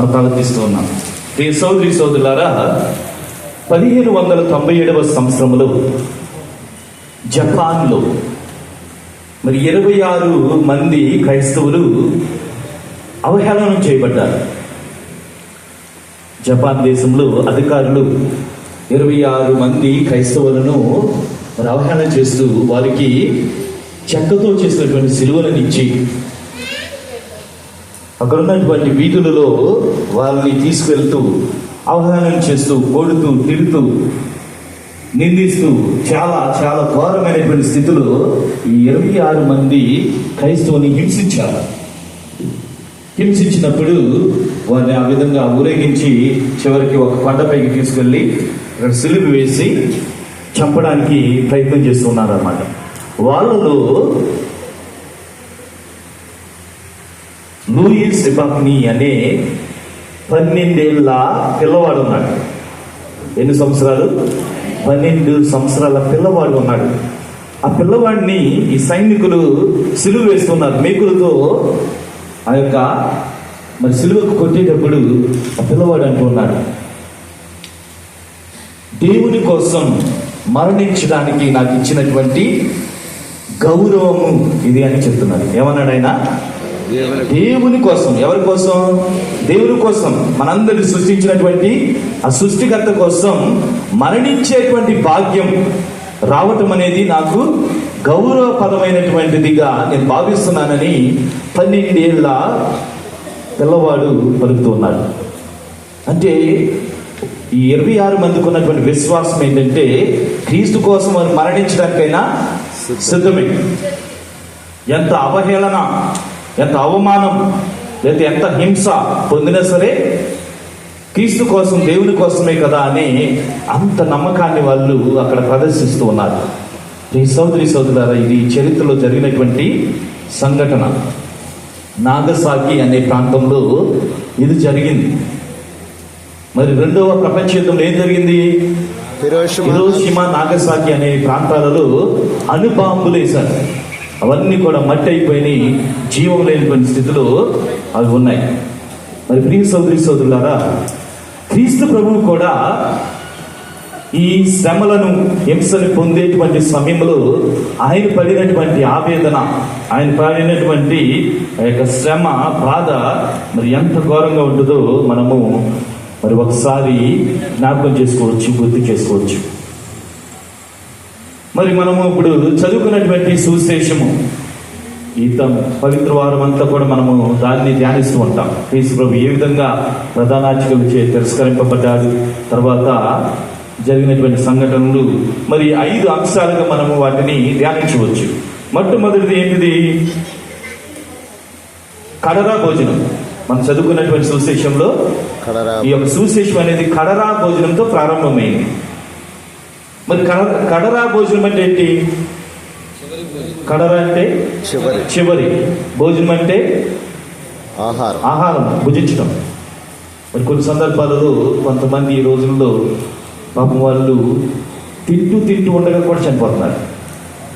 మనం ప్రవర్తిస్తూ ఉన్నాం. ప్రియ సోదరి సోదరులారా పదిహేను వందల తొంభై ఏడవ సంవత్సరంలో జపాన్లో మరి ఇరవై ఆరు మంది క్రైస్తవులు అవహేళనం చేయబడ్డారు. జపాన్ దేశంలో అధికారులు ఇరవై ఆరు మంది క్రైస్తవులను మరి అవహేళన చేస్తూ వారికి చెక్కతో చేసినటువంటి సిలువలను ఇచ్చి అక్కడ ఉన్నటువంటి వీధులలో వాళ్ళని తీసుకెళ్తూ అవహేళన చేస్తూ కొడుతూ తిడుతూ నిందిస్తూ చాలా చాలా ఘోరమైనటువంటి స్థితిలో ఈ ఇరవై ఆరు మంది క్రైస్తవుని హింసించారు. హింసించినప్పుడు వారిని ఆ విధంగా ఊరేగించి చివరికి ఒక కొండపైకి తీసుకెళ్ళి అక్కడ సిలుపు వేసి చంపడానికి ప్రయత్నం చేస్తున్నారు అన్నమాట వాళ్ళలో లూయిస్ రిపక్ని అనే పన్నెండేళ్ళ పిల్లవాడు ఉన్నాడు. ఎన్ని సంవత్సరాలు? పన్నెండు సంవత్సరాల పిల్లవాడు ఉన్నాడు. ఆ పిల్లవాడిని ఈ సైనికులు సిలువ వేస్తున్నారు. మేకులతో ఆ యొక్క మరి సిలువకు కొట్టేటప్పుడు ఆ పిల్లవాడు అంటున్నాడు దేవుని కోసం మరణించడానికి నాకు ఇచ్చినటువంటి గౌరవము ఇది అని చెప్తున్నాడు. ఏమన్నాడు ఆయన? దేవుని కోసం ఎవరి కోసం? దేవుని కోసం. మనందరిని సృష్టించినటువంటి ఆ సృష్టికర్త కోసం మరణించేటువంటి భాగ్యం రావటం అనేది నాకు గౌరవపదమైనటువంటిదిగా నేను భావిస్తున్నానని పన్నెండేళ్ళ పిల్లవాడు పలుకుతున్నాడు. అంటే ఈ ఇరవై ఆరు మందికి ఉన్నటువంటి విశ్వాసం ఏంటంటే క్రీస్తు కోసం వారు మరణించడానికైనా సిద్ధమే. ఎంత అవహేళన ఎంత అవమానం లేదా ఎంత హింస పొందినా సరే క్రీస్తు కోసం దేవుని కోసమే కదా అని అంత నమ్మకాన్ని వాళ్ళు అక్కడ ప్రదర్శిస్తూ ఉన్నారు. ఈ సోదరి సోదరులారా ఇది చరిత్రలో జరిగినటువంటి సంఘటన. నాగసాకి అనే ప్రాంతంలో ఇది జరిగింది. మరి రెండవ ప్రపంచ యుద్ధంలో ఏం జరిగింది? హిరోషిమా నాగసాకి అనే ప్రాంతాలలో అణుబాంబులు వేశారు అవన్నీ కూడా మట్టి అయిపోయినాయి. జీవం లేనిపోయిన స్థితిలో అవి ఉన్నాయి. మరి ప్రియ సోదరి సోదరులారా క్రీస్తు ప్రభువు కూడా ఈ శ్రమలను హింసను పొందేటువంటి సమయంలో ఆయన పడినటువంటి ఆవేదన ఆయన పడినటువంటి ఆ యొక్క శ్రమ బాధ మరి ఎంత ఘోరంగా ఉంటుందో మనము మరి ఒకసారి జ్ఞాపకం చేసుకోవచ్చు గుర్తు చేసుకోవచ్చు. మరి మనము ఇప్పుడు చదువుకున్నటువంటి సువిశేషము. ఈ తమ పవిత్ర వారం అంతా కూడా మనము దాన్ని ధ్యానిస్తూ ఉంటాం. క్రీస్తు ప్రభు ఏ విధంగా ప్రధానార్చకులు చే తిరస్కరింపబడ్డాడు తర్వాత జరిగినటువంటి సంఘటనలు మరి ఐదు అంశాలుగా మనము వాటిని ధ్యానించవచ్చు. మొట్టమొదటిది ఏంటిది? కడరా భోజనం. మనం చదువుకున్నటువంటి సువిశేషంలో కడరా ఈ యొక్క సువిశేషం అనేది కడరా భోజనంతో ప్రారంభమైంది. మరి కడ కడరా భోజనం అంటే ఏంటి? కడరా అంటే చివరి. చివరి. భోజనం అంటే ఆహారం. ఆహారం భుజించడం. మరి కొన్ని సందర్భాలలో కొంతమంది ఈ రోజుల్లో పాపం వాళ్ళు తింటూ తింటూ ఉండగా కూడా చనిపోతున్నారు.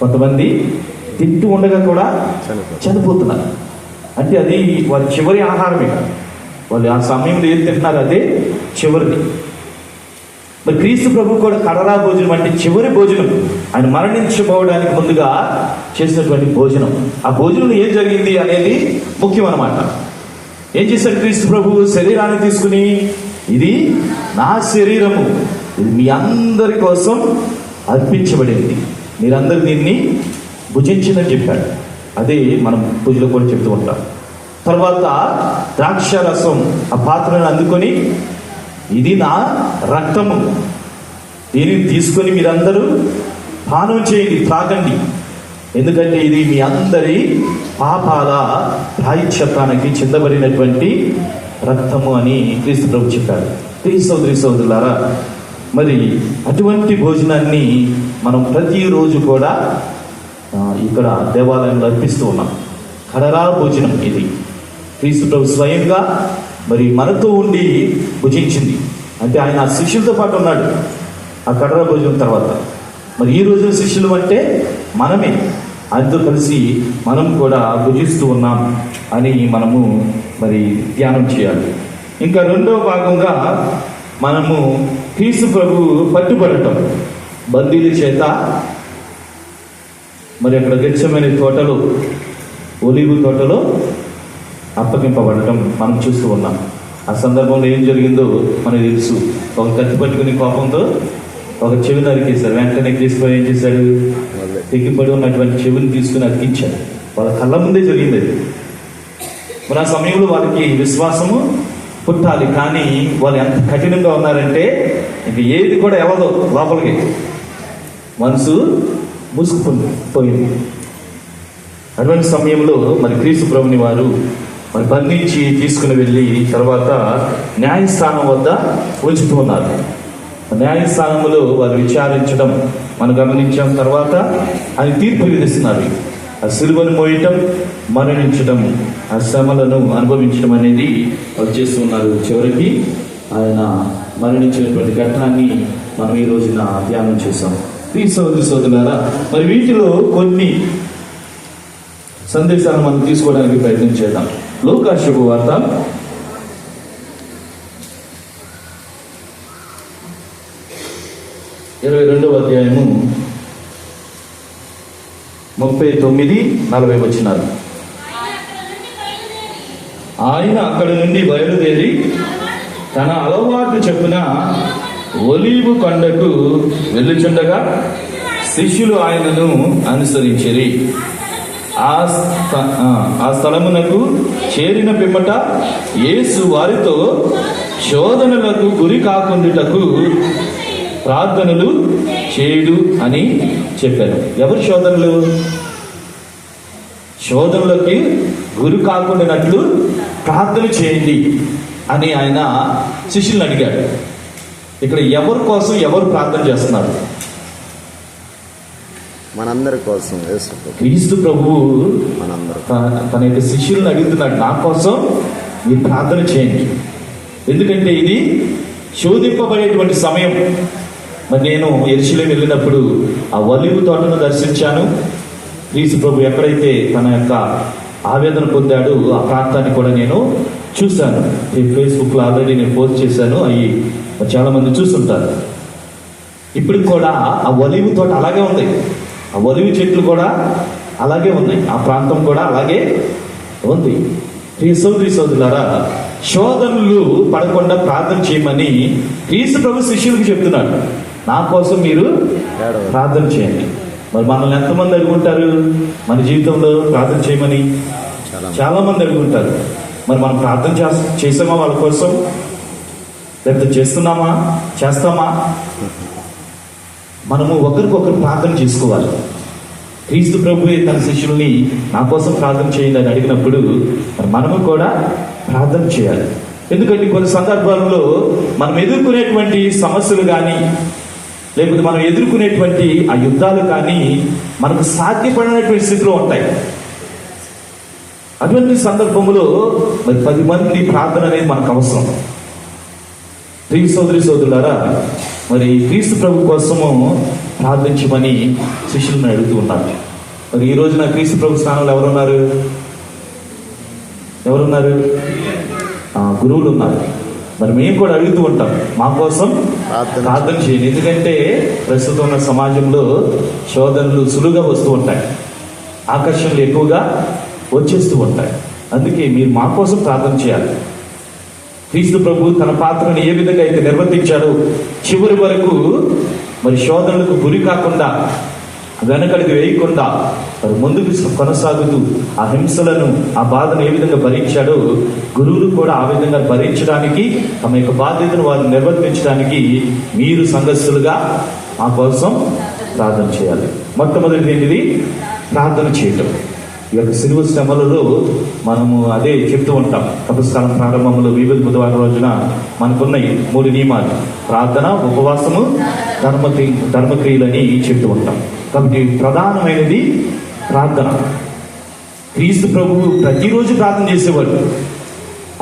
కొంతమంది తింటూ ఉండగా కూడా. చనిపోతున్నారు. అంటే అది వారి చివరి ఆహారమే. వాళ్ళు ఆ సమయంలో ఏం తింటున్నారు అదే చివరిది. మరి క్రీస్తు ప్రభు కూడా కడరా భోజనం అంటే చివరి భోజనం. ఆయన మరణించబోవడానికి ముందుగా చేసినటువంటి భోజనం. ఆ భోజనం ఏం జరిగింది అనేది ముఖ్యం అన్నమాట ఏం చేశాడు క్రీస్తు ప్రభు? శరీరాన్ని తీసుకుని ఇది నా శరీరము. ఇది మీ అందరి కోసం అర్పించబడింది. మీరందరూ దీన్ని భుజించిందని చెప్పాడు. అదే మనం పూజలో కూడా చెప్తూ ఉంటాం. తర్వాత ద్రాక్ష రసం ఆ పాత్రను అందుకొని ఇది నా రక్తము. దీనిని తీసుకొని మీరందరూ పానం చేయండి త్రాగండి. ఎందుకంటే ఇది మీ అందరి పాపాల ప్రాయశ్చత్తానికి చెందబడినటువంటి రక్తము అని క్రీస్తు ప్రభు చెప్పాడు. క్రీ సోదరి సోదరులారా మరి అటువంటి భోజనాన్ని మనం ప్రతిరోజు కూడా ఇక్కడ దేవాలయంలో అర్పిస్తూ ఉన్నాం. కడరా భోజనం ఇది. క్రీస్తు ప్రభు స్వయంగా మరి మనతో ఉండి భుజించింది. అంటే ఆయన ఆ శిష్యులతో పాటు ఉన్నాడు. ఆ కడర భోజనం తర్వాత. మరి ఈ రోజున శిష్యులు అంటే మనమే. ఆయనతో కలిసి మనం కూడా భుజిస్తూ ఉన్నాం అని మనము మరి ధ్యానం చేయాలి. ఇంకా రెండవ భాగంగా మనము క్రీస్తు ప్రభు పట్టుబడటం. బందీల చేత మరి అక్కడ గచ్చమైన తోటలో ఒలివు తోటలో అప్పగింపబడటం మనం చూస్తూ ఉన్నాం. ఆ సందర్భంలో ఏం జరిగిందో మనకు తెలుసు. ఒక కత్తి పట్టుకుని కోపంతో ఒక చెవి నరికేశారు. వెంటనే క్రీస్తు ఏం చేశాడు? తెగిపడి ఉన్నటువంటి చెవిని తీసుకుని అతికించాడు. వాళ్ళ కళ్ళ ముందే జరిగింది అది. మరి ఆ సమయంలో వాళ్ళకి విశ్వాసము పుట్టాలి. కానీ వాళ్ళు ఎంత కఠినంగా ఉన్నారంటే ఇంక ఏది కూడా ఎవదో లోపలికి. మనసు మూసుకుపోయింది. పోయింది అటువంటి సమయంలో మరి క్రీస్తు ప్రభుని వారు మరి బంధించి తీసుకుని వెళ్ళి తర్వాత న్యాయస్థానం వద్ద ఉంచుతున్నారు న్యాయస్థానంలో వారు విచారించడం మనం గమనించాం. తర్వాత ఆయన తీర్పు విధిస్తున్నారు. ఆ సిలువను మోయటం మరణించడం ఆ శ్రమలను అనుభవించడం అనేది వారు చేస్తున్నారు చివరికి ఆయన మరణించినటువంటి ఘటనాన్ని మనం ఈ రోజున ధ్యానం చేశాం. ఈ సోదరి సోదరులారా మరి వీటిలో కొన్ని సందేశాలను మనం తీసుకోవడానికి ప్రయత్నం చేద్దాం. లూకా శుభవార్త ఇరవై రెండవ అధ్యాయము ముప్పై తొమ్మిది నలభై వచ్చినారు ఆయన అక్కడి నుండి బయలుదేరి తన అలవాటు చెప్పున ఒలీవు కొండకు వెళ్ళుచుండగా శిష్యులు ఆయనను అనుసరించిరి. ఆ స్థ- ఆ, స్థలమునకు చేరిన పిమ్మట యేసు వారితో శోధనలకు గురి కాకుండాటకు ప్రార్థనలు చేయుడు అని చెప్పారు. ఎవరు శోధనలు? శోధనలకి గురి కాకుండానట్లు ప్రార్థన చేయండి అని ఆయన శిష్యులను అడిగాడు. ఇక్కడ ఎవరి కోసం ఎవరు ప్రార్థన చేస్తున్నారు? మనందరి కోసం యేసు ప్రభు. క్రీస్తు ప్రభువు మనందరం తన యొక్క శిష్యులను అడుగుతున్నాడు నా కోసం మీరు ప్రార్థన చేయండి. ఎందుకంటే ఇది శోధింపబడేటువంటి సమయం. మరి నేను ఎరుశలేం వెళ్ళినప్పుడు ఆ ఒలివు తోటను దర్శించాను. క్రీస్తు ప్రభు ఎక్కడైతే తన యొక్క ఆవేదన పొందాడు ఆ ప్రాంతాన్ని కూడా నేను చూశాను. ఈ ఫేస్బుక్లో ఆల్రెడీ నేను పోస్ట్ చేశాను. అవి చాలా మంది చూస్తుంటారు. ఇప్పుడు కూడా ఆ ఒలివు తోట అలాగే ఉంది. ఆ ఒలివి చెట్లు కూడా అలాగే ఉన్నాయి. ఆ ప్రాంతం కూడా అలాగే ఉంది. ప్రియ సోదరి సోదరులారా శోధనలు పడకుండా ప్రార్థన చేయమని క్రీస్తు ప్రభు శిష్యులకు చెప్తున్నాడు. నా కోసం మీరు ప్రార్థన చేయండి. మరి మనల్ని ఎంతమంది అడుగుంటారు? మన జీవితంలో ప్రార్థన చేయమని చాలా మంది అడుగుంటారు. మరి మనం ప్రార్థన చేసామా వాళ్ళ కోసం? లేకపోతే చేస్తున్నామా? చేస్తామా? మనము ఒకరికొకరు ప్రార్థన చేసుకోవాలి. క్రీస్తు ప్రభు తన శిష్యుల్ని నా కోసం ప్రార్థన చేయండి అని అడిగినప్పుడు మనము కూడా ప్రార్థన చేయాలి. ఎందుకంటే కొన్ని సందర్భాల్లో మనం ఎదుర్కొనేటువంటి సమస్యలు కానీ లేకపోతే మనం ఎదుర్కొనేటువంటి ఆ యుద్ధాలు కానీ మనకు సాధ్యపడినటువంటి స్థితిలో ఉంటాయి. అటువంటి సందర్భంలో మరి పది మంది ప్రార్థన అనేది మనకు అవసరం. ప్రియ సోదరి సోదరులారా మరి క్రీస్తు ప్రభు కోసము ప్రార్థించమని శిష్యులను అడుగుతూ ఉన్నారు మరి ఈ రోజున క్రీస్తు ప్రభు స్థానంలో ఎవరున్నారు? ఎవరున్నారు? గురువులు ఉన్నారు. మరి మేము కూడా అడుగుతూ ఉంటాం మా కోసం ప్రార్థన ప్రార్థన చేయండి. ఎందుకంటే ప్రస్తుతం ఉన్న సమాజంలో శోధనలు సులువుగా వస్తూ ఉంటాయి. ఆకర్షణలు ఎక్కువగా వచ్చేస్తూ ఉంటాయి. అందుకే మీరు మా కోసం ప్రార్థన చేయాలి. క్రీస్తు ప్రభు తన పాత్రను ఏ విధంగా అయితే నిర్వర్తించాడో చివరి వరకు మరి శోధనలకు గురి కాకుండా వెనకడికి వేయకుండా మరి ముందుకు కొనసాగుతూ ఆ హింసలను ఆ బాధను ఏ విధంగా భరించాడో గురువులు కూడా ఆ విధంగా భరించడానికి తమ యొక్క బాధ్యతను వారు నిర్వర్తించడానికి మీరు సంఘస్సులుగా మా కోసం ప్రార్థన చేయాలి. మొట్టమొదటిది ఏంటిది? ప్రార్థన చేయటం. ఈ యొక్క సిలువ శ్రమలలో మనము అదే చెప్తూ ఉంటాం. తపస్కాలం ప్రారంభంలో వివిధ బుధవారం రోజున మనకున్నాయి మూడు నియమాలు. ప్రార్థన ఉపవాసము ధర్మక్రి ధర్మక్రియలని చెప్తూ ఉంటాం. కాబట్టి ప్రధానమైనది ప్రార్థన. క్రీస్తు ప్రభువు ప్రతిరోజు ప్రార్థన చేసేవాడు.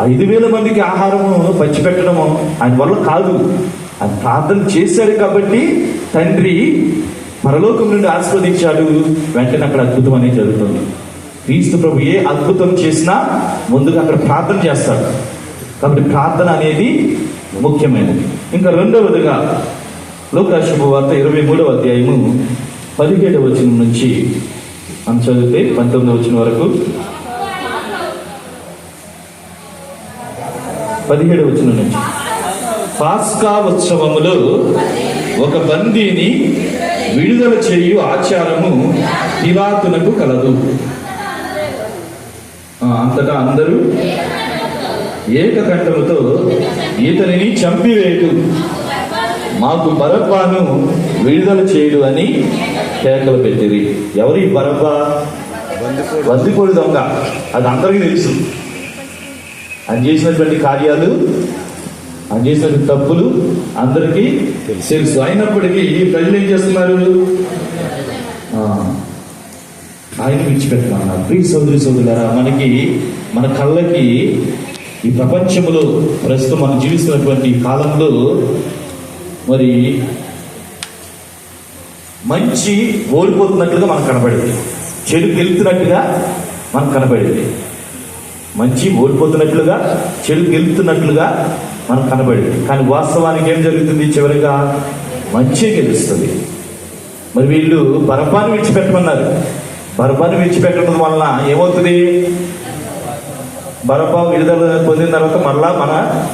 ఐదు వేల మందికి ఆహారము పంచిపెట్టడము ఆయన వల్ల కాదు. ఆయన ప్రార్థన చేశాడు కాబట్టి తండ్రి పరలోకం నుండి ఆస్వాదించాడు వెంటనే అక్కడ అద్భుతం అనేది జరుగుతుంది. క్రీస్తు ప్రభు ఏ అద్భుతం చేసినా ముందుగా అక్కడ ప్రార్థన చేస్తాడు. కాబట్టి ప్రార్థన అనేది ముఖ్యమైనది. ఇంకా రెండవదిగా లోకాశుభ వార్త ఇరవై మూడవ అధ్యాయము పదిహేడవ వచనం నుంచి మనం చదివితే పంతొమ్మిదవ వచ్చిన వరకు. పదిహేడవ వచనం నుంచి. పాస్కా ఉత్సవములో ఒక బందీని విడుదల చేయు ఆచారము పిలాతునకు కలదు. అంతటా అందరూ ఏకకంఠముతో ఇతనిని చంపివేయడు మాకు బరబ్బాను విడుదల చేయడు అని కేకలు పెట్టిరి. ఎవరు ఈ బరబ్బా బందిపోడు దొంగ. అది అందరికీ తెలుసు. అని చేసినటువంటి కార్యాలు అని చేసినటువంటి తప్పులు అందరికీ తెలుసు. అయినప్పటికీ ప్రజలు ఏం చేస్తున్నారు? ఆయన విడిచిపెట్టమన్నారు ప్రియ సోదరి సోదరులారా మనకి మన కళ్ళకి ఈ ప్రపంచంలో ప్రస్తుతం మనం జీవిస్తున్నటువంటి కాలంలో మరి మంచి ఓడిపోతున్నట్లుగా మనకు కనబడింది. చెడు గెలుతున్నట్టుగా మనకు కనబడింది. మంచి ఓడిపోతున్నట్లుగా చెడు గెలుతున్నట్లుగా మనకు కనబడింది. కానీ వాస్తవానికి ఏం జరుగుతుంది? చివరిగా మంచి గెలుస్తుంది. మరి వీళ్ళు పరపాన్ని విడిచిపెట్టమన్నారు. బరబాన్ని విడిచిపెట్టడం వలన ఏమవుతుంది? బరబా విడుదల పొందిన తర్వాత మరలా మన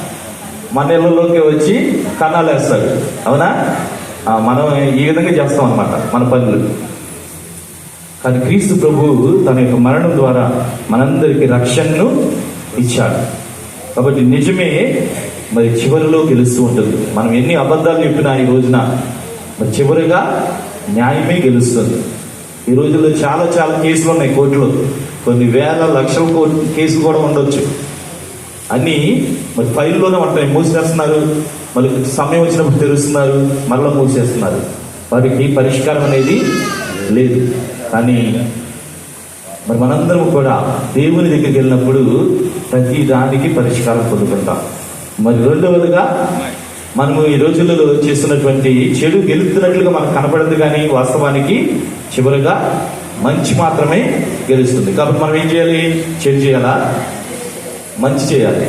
మన ఇళ్ళలోకి వచ్చి కన్నాలు వేస్తాడు. అవునా? మనం ఈ విధంగా చేస్తాం అనమాట మన పనులు. కానీ క్రీస్తు ప్రభు తన యొక్క మరణం ద్వారా మనందరికీ రక్షణను ఇచ్చాడు. కాబట్టి నిజమే మరి చివరిలో గెలుస్తూ ఉంటుంది. మనం ఎన్ని అబద్ధాలు చెప్పినా ఈ రోజున మరి చివరిగా న్యాయమే గెలుస్తుంది. ఈ రోజుల్లో చాలా చాలా కేసులు ఉన్నాయి కోర్టులో. కొన్ని వేల లక్షల కోర్టు కేసులు కూడా ఉండొచ్చు. అన్నీ మరి ఫైల్లోనే ఉంటాయి. మూసేస్తున్నారు. మళ్ళీ సమయం వచ్చినప్పుడు తెరుస్తున్నారు. మళ్ళీ మూసేస్తున్నారు. వారికి పరిష్కారం అనేది లేదు. కానీ మరి మనందరం కూడా దేవుని దగ్గరికి వెళ్ళినప్పుడు ప్రతి దానికి పరిష్కారం పొందుకుంటాం. మరి రెండవదిగా మనము ఈ రోజులలో చేస్తున్నటువంటి చెడు గెలుస్తున్నట్లుగా మనకు కనపడదు కానీ వాస్తవానికి చివరిగా మంచి మాత్రమే గెలుస్తుంది. కాబట్టి మనం ఏం చేయాలి? చెడు చేయాలా? మంచి చేయాలి.